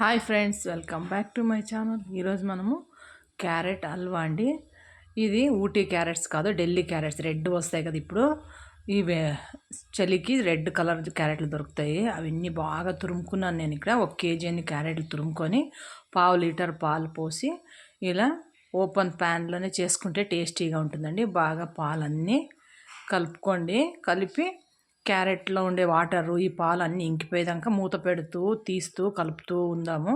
Hi friends welcome back to my channel. ఈరోజు మనము carrot halwa అండి. ఇది ఊటీ క్యారెట్స్ కాదు ఢిల్లీ క్యారెట్స్. రెడ్ వస్తాయి కదా ఇప్పుడు. ఇవి చలికి రెడ్ కలర్ క్యారెట్లు దొరుకుతాయి. అవన్నీ బాగా తురుముకున్నాను నేను ఇక్కడ. ఒక కేజీ అన్ని క్యారెట్లు తురుముకొని పావు లీటర్ పాలు పోసి ఇలా ఓపెన్ ప్యాన్లోనే చేసుకుంటే టేస్టీగా ఉంటుందండి. బాగా పాలన్నీ కలుపుకోండి. కలిపి క్యారెట్లో ఉండే వాటరు ఈ పాలు అన్నీ ఇంకిపోయేదాకా మూత పెడుతూ తీస్తూ కలుపుతూ ఉందాము.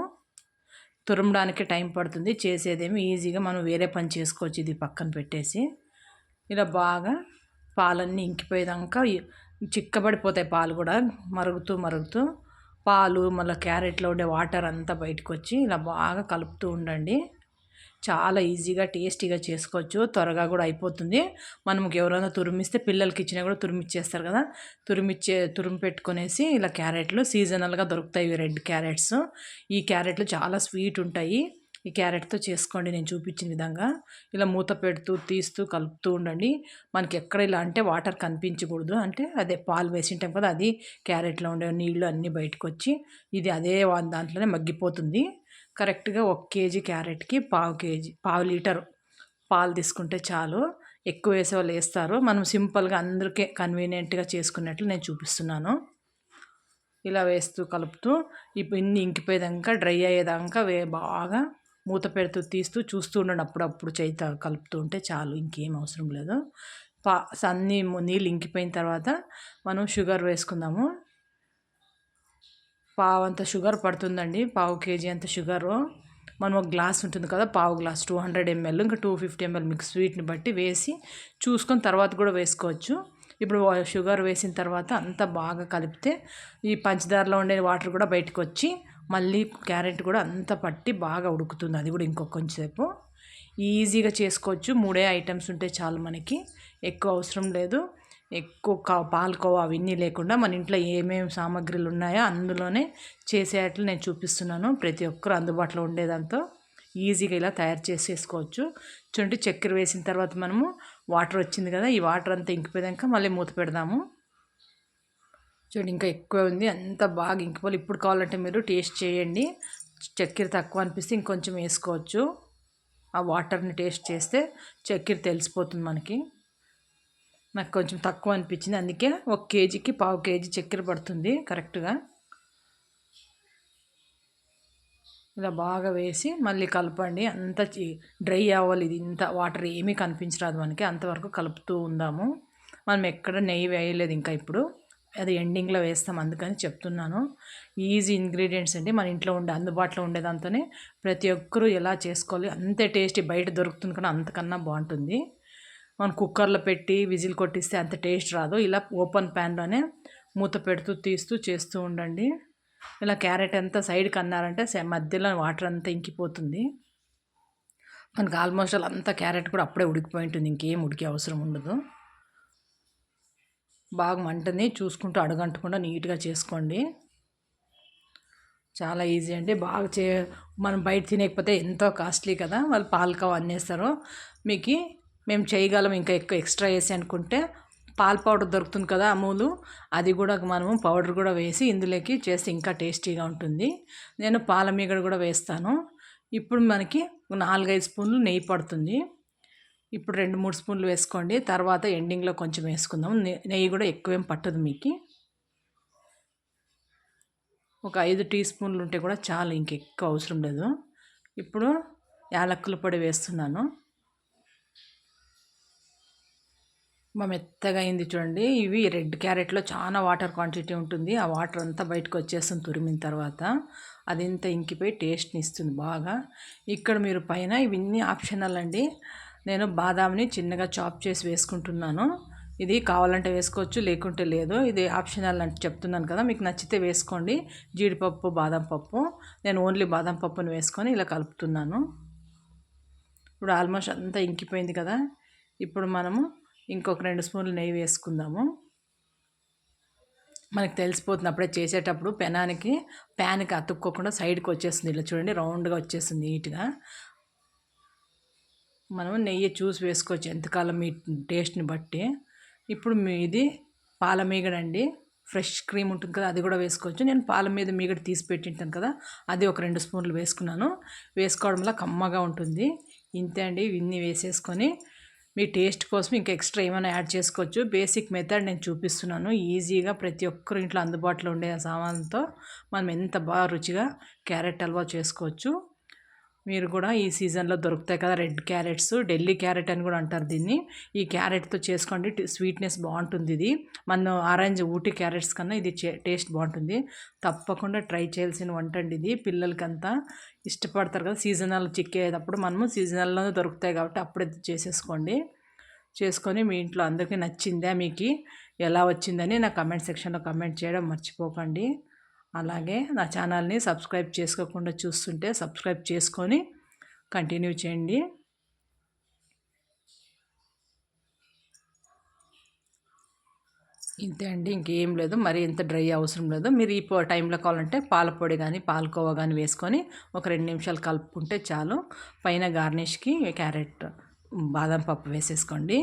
తురమడానికి టైం పడుతుంది. చేసేదేమి ఈజీగా మనం వేరే పని చేసుకోవచ్చు ఇది పక్కన పెట్టేసి. ఇలా బాగా పాలన్నీ ఇంకిపోయేదాకా చిక్కబడిపోతాయి పాలు కూడా. మరుగుతూ మరుగుతూ పాలు మళ్ళీ క్యారెట్లో ఉండే వాటర్ అంతా బయటకు వచ్చి ఇలా బాగా కలుపుతూ ఉండండి. చాలా ఈజీగా టేస్టీగా చేసుకోవచ్చు. త్వరగా కూడా అయిపోతుంది. మనం ఎవరైనా తురిమిస్తే పిల్లలకి ఇచ్చినా కూడా తురిమిచ్చేస్తారు కదా. తురిమిచ్చే తురిమి పెట్టుకునేసి ఇలా క్యారెట్లు సీజనల్గా దొరుకుతాయి రెడ్ క్యారెట్స్. ఈ క్యారెట్లు చాలా స్వీట్ ఉంటాయి. ఈ క్యారెట్తో చేసుకోండి. నేను చూపించిన విధంగా ఇలా మూత పెడుతూ తీస్తూ కలుపుతూ ఉండండి. మనకి ఎక్కడ ఇలా అంటే వాటర్ కనిపించకూడదు. అంటే అదే పాలు వేసింటాం కదా అది క్యారెట్లో ఉండే నీళ్ళు అన్నీ బయటకు వచ్చి ఇది అదే దాంట్లోనే మగ్గిపోతుంది. కరెక్ట్గా ఒక కేజీ క్యారెట్కి పావు కేజీ పావు లీటర్ పాలు తీసుకుంటే చాలు. ఎక్కువ వేసే వాళ్ళు వేస్తారు. మనం సింపుల్గా అందరికీ కన్వీనియంట్గా చేసుకున్నట్లు నేను చూపిస్తున్నాను. ఇలా వేస్తూ కలుపుతూ ఇప్పుడు ఇన్ని ఇంకిపోయేదాకా డ్రై అయ్యేదాకా వే బాగా మూత పెడుతూ తీస్తూ చూస్తూ ఉండండి. అప్పుడప్పుడు చేత కలుపుతూ ఉంటే చాలు ఇంకేం అవసరం లేదు. పా అన్నీ నీళ్ళు ఇంకిపోయిన తర్వాత మనం షుగర్ వేసుకుందాము. పావు అంత షుగర్ పడుతుందండి పావు కేజీ అంత షుగరు. మనం ఒక గ్లాస్ ఉంటుంది కదా పావు గ్లాస్ టూ హండ్రెడ్ ఎంఎల్ ఇంకా టూ ఫిఫ్టీ ఎంఎల్ మిక్స్ స్వీట్ని బట్టి వేసి చూసుకొని తర్వాత కూడా వేసుకోవచ్చు. ఇప్పుడు షుగర్ వేసిన తర్వాత అంతా బాగా కలిపితే ఈ పంచదారలో ఉండే వాటర్ కూడా బయటకు వచ్చి మళ్ళీ క్యారెట్ కూడా అంత పట్టి బాగా ఉడుకుతుంది. అది కూడా ఇంకొక కొంచెంసేపు. ఈజీగా చేసుకోవచ్చు. మూడే ఐటమ్స్ ఉంటే చాలు మనకి. ఎక్కువ అవసరం లేదు. ఎక్కువ పాలకోవా అవన్నీ లేకుండా మన ఇంట్లో ఏమేమి సామాగ్రిలు ఉన్నాయో అందులోనే చేసేటట్లు నేను చూపిస్తున్నాను. ప్రతి ఒక్కరు అందుబాటులో ఉండేదాంతో ఈజీగా ఇలా తయారు చేసేసుకోవచ్చు. చూడండి చక్కెర వేసిన తర్వాత మనము వాటర్ వచ్చింది కదా ఈ వాటర్ అంతా ఇంకిపోయాక మళ్ళీ మూత పెడదాము. చూడండి ఇంకా ఎక్కువ ఉంది. అంత బాగా ఇంకిపోవాలి. ఇప్పుడు కావాలంటే మీరు టేస్ట్ చేయండి. చక్కెర తక్కువ అనిపిస్తే ఇంకొంచెం వేసుకోవచ్చు. ఆ వాటర్ని టేస్ట్ చేస్తే చక్కెర తెలిసిపోతుంది మనకి. నాకు కొంచెం తక్కువ అనిపించింది. అందుకే ఒక కేజీకి పావు కేజీ చక్కెర పడుతుంది కరెక్ట్గా. ఇలా బాగా వేసి మళ్ళీ కలపండి. అంత డ్రై అవ్వాలి ఇది. ఇంత వాటర్ ఏమీ కనిపించరాదు మనకి. అంతవరకు కలుపుతూ ఉందాము. మనం ఎక్కడ నెయ్యి వేయలేదు ఇంకా ఇప్పుడు. అది ఎండింగ్లో వేస్తాం అందుకని చెప్తున్నాను. ఈజీ ఇంగ్రీడియంట్స్ అండి. మన ఇంట్లో ఉండే అందుబాటులో ఉండేదాంతోనే ప్రతి ఒక్కరూ ఎలా చేసుకోవాలి అంతే టేస్టీ బయట దొరుకుతుంది కానీ అంతకన్నా బాగుంటుంది. మనం కుక్కర్లో పెట్టి విజిల్ కొట్టిస్తే అంత టేస్ట్ రాదు. ఇలా ఓపెన్ ప్యాన్లోనే మూత పెడుతూ తీస్తూ చేస్తూ ఉండండి. ఇలా క్యారెట్ అంతా సైడ్కి అన్నారంటే మధ్యలో వాటర్ అంతా ఇంకిపోతుంది. మనకు ఆల్మోస్ట్ అంతా క్యారెట్ కూడా అప్పుడే ఉడికిపోయి ఉంటుంది ఇంకేం ఉడికే అవసరం ఉండదు. బాగా మంటని చూసుకుంటూ అడగంటకుండా నీట్గా చేసుకోండి. చాలా ఈజీ అండి. బాగా చే మనం బయట తినేకపోతే ఎంతో కాస్ట్లీ కదా. వాళ్ళు పాలకావ అన్నేస్తారు. మీకు మేము చేయగలం ఇంకా ఎక్కువ ఎక్స్ట్రా వేసి అనుకుంటే పాల పౌడర్ దొరుకుతుంది కదా అమూలు. అది కూడా మనము పౌడర్ కూడా వేసి ఇందులోకి చేస్తే ఇంకా టేస్టీగా ఉంటుంది. నేను పాల మీగడ కూడా వేస్తాను. ఇప్పుడు మనకి నాలుగైదు స్పూన్లు నెయ్యి పడుతుంది. ఇప్పుడు రెండు మూడు స్పూన్లు వేసుకోండి. తర్వాత ఎండింగ్లో కొంచెం వేసుకుందాం. నెయ్యి కూడా ఎక్కువేం పట్టదు మీకు. ఒక ఐదు టీ స్పూన్లు ఉంటే కూడా చాలు ఇంకెక్కువ అవసరం లేదు. ఇప్పుడు యాలక్కుల పొడి వేస్తున్నాను. మెత్తగా అయింది చూడండి. ఇవి రెడ్ క్యారెట్లో చాలా వాటర్ క్వాంటిటీ ఉంటుంది. ఆ వాటర్ అంతా బయటకు వచ్చేస్తుంది తురిమిన తర్వాత. అది ఇంత ఇంకిపోయి టేస్ట్ని ఇస్తుంది బాగా. ఇక్కడ మీరు పైన ఇవన్నీ ఆప్షనల్ అండి. నేను బాదాంని చిన్నగా చాప్ చేసి వేసుకుంటున్నాను. ఇది కావాలంటే వేసుకోవచ్చు లేకుంటే లేదు. ఇది ఆప్షనల్ అంటే చెప్తున్నాను కదా మీకు నచ్చితే వేసుకోండి. జీడిపప్పు బాదం పప్పు. నేను ఓన్లీ బాదం పప్పుని వేసుకొని ఇలా కలుపుతున్నాను. ఇప్పుడు ఆల్మోస్ట్ అంతా ఇంకిపోయింది కదా. ఇప్పుడు మనము ఇంకొక రెండు స్పూన్లు నెయ్యి వేసుకుందాము. మనకు తెలిసిపోతుంది అప్పుడే చేసేటప్పుడు పెనానికి ప్యాన్కి అతుక్కోకుండా సైడ్కి వచ్చేస్తుంది. ఇలా చూడండి రౌండ్గా వచ్చేస్తుంది నీట్గా. మనం నెయ్యి చూసి వేసుకోవచ్చు ఎంతకాలం మీ టేస్ట్ని బట్టి. ఇప్పుడు ఇది పాల మీగడండి ఫ్రెష్ క్రీమ్ ఉంటుంది కదా అది కూడా వేసుకోవచ్చు. నేను పాల మీద మీగడ తీసి పెట్టింటాను కదా అది ఒక రెండు స్పూన్లు వేసుకున్నాను. వేసుకోవడం వల్ల కమ్మగా ఉంటుంది. ఇంతే అండి ఇన్ని వేసేసుకొని మీ టేస్ట్ కోసం ఇంకా ఎక్స్ట్రా ఏమైనా యాడ్ చేసుకోవచ్చు. బేసిక్ మెథడ్ నేను చూపిస్తున్నాను. ఈజీగా ప్రతి ఒక్కరు ఇంట్లో అందుబాటులో ఉండే సామాన్లతో మనం ఎంత బాగా రుచిగా క్యారెట్ హల్వా చేసుకోవచ్చు. మీరు కూడా ఈ సీజన్లో దొరుకుతాయి కదా రెడ్ క్యారెట్స్ ఢిల్లీ క్యారెట్ అని కూడా అంటారు దీన్ని. ఈ క్యారెట్తో చేసుకోండి స్వీట్నెస్ బాగుంటుంది ఇది. మన ఆరెంజ్ ఊటీ క్యారెట్స్ కన్నా ఇది టేస్ట్ బాగుంటుంది. తప్పకుండా ట్రై చేయాల్సిన వంట అండి ఇది. పిల్లలకంతా ఇష్టపడతారు కదా సీజనల్ చిక్కేటప్పుడు మనము సీజనల్లో దొరుకుతాయి కాబట్టి అప్పుడే చేసేసుకోండి. చేసుకొని మీ ఇంట్లో అందరికీ నచ్చిందా మీకు? ఎలా వచ్చిందని నా కమెంట్ సెక్షన్లో కమెంట్ చేయడం మర్చిపోకండి. అలాగే నా ఛానల్ని సబ్స్క్రైబ్ చేసుకోకుండా చూస్తుంటే సబ్స్క్రైబ్ చేసుకొని కంటిన్యూ చేయండి. ఇంతే అండి ఇంకేం లేదు. మరి ఇంత డ్రై అవసరం లేదు. మీరు ఈ టైంలో కావాలంటే పాల పొడి కానీ పాలకోవా కానీ వేసుకొని ఒక రెండు నిమిషాలు కలుపుకుంటే చాలు. పైన గార్నిష్కి క్యారెట్ బాదం పప్పు వేసేసుకోండి.